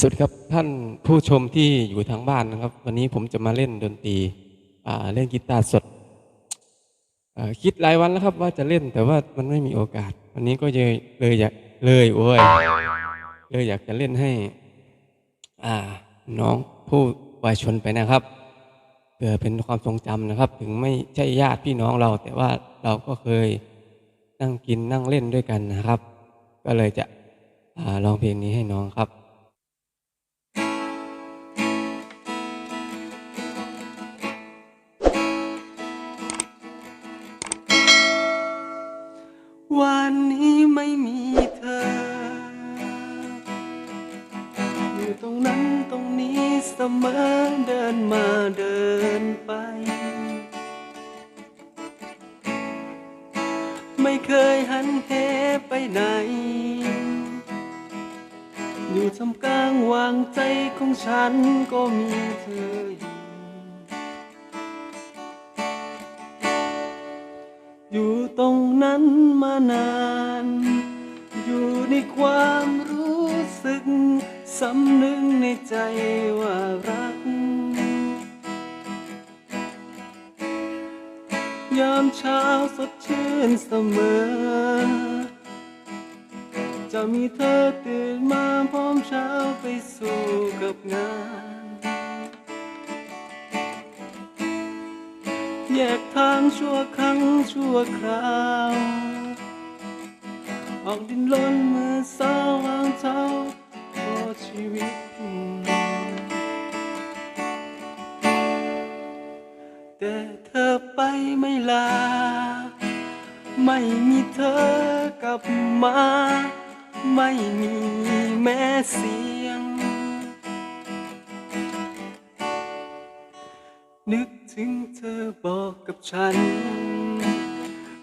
สวัสดีครับท่านผู้ชมที่อยู่ทางบ้านนะครับ วันนี้ผมจะมาเล่นดนตรีเล่นกีตาร์สดคิดหลายวันแล้วครับว่าจะเล่นแต่ว่ามันไม่มีโอกาส วันนี้ก็เลยเลยอยากเลยโอ้ยเลยอยากจะเล่นให้น้องผู้วายชนไปนะครับเพื่อเป็นความทรงจำนะครับ ถึงไม่ใช่ญาติพี่น้องเรา แต่ว่าเราก็เคยนั่งกินนั่งเล่นด้วยกันนะครับ ก็เลยจะอ่าร้องเพลงนี้ให้น้องครับ วันนี้ไม่มีเธอ อยู่ตรงนั้นตรงนี้เสมอเดินมาเดินไป ไม่เคยหันเหไปไหน อยู่ทำกลางวางใจของฉันก็มีเธออยู่ อยู่ตรงนั้นมานาน อยู่ในความรู้สึก สำนึกในใจว่ารัก ยามเช้าสดชื่นเสมอ จะมีเธอตื่นมา แยกทางชั่วครั้งชั่วคราว ออกดินล้นมือสาววางเท้าพอชีวิต แต่เธอไปไม่ลา ไม่มีเธอกลับมา ไม่มีแม้เสีย นึกถึงเธอบอกกับฉัน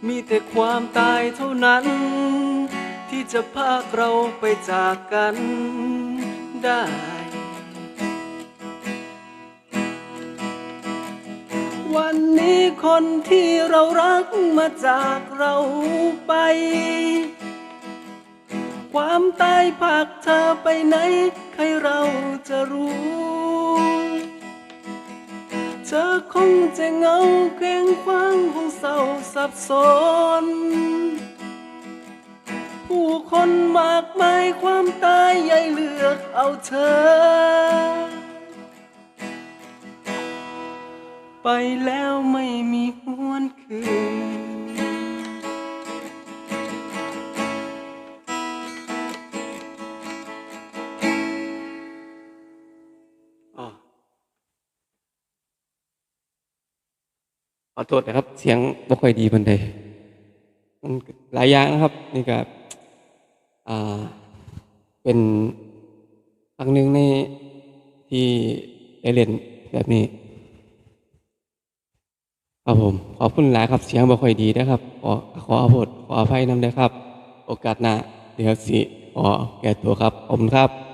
มีแต่ความตายเท่านั้น ที่จะพากเราไปจากกันได้ วันนี้คนที่เรารักมาจากเราไป ความตายพากเธอไปไหน ใครเราจะรู้ เธอคงจะเหงาเกรงควางคงเศร้าสับสน ผู้คนมากมายความตายใหญ่เลือกเอาเธอ ไปแล้วไม่มีหวนคืน ขอโทษนะครับ เสียงบ่ค่อยดีบันไดมันหลายอย่างนะครับ นี่ก็อ่าเป็นครั้งหนึ่งในที่ได้เล่นแบบนี้ครับผมขอบคุณหลายครับเสียงบ่ค่อยดีนะครับ ขอขออภัยขออภัยนำด้วยครับ โอกาสหน้าเดี๋ยวสิขอแก้ตัวครับ ขอบคุณครับ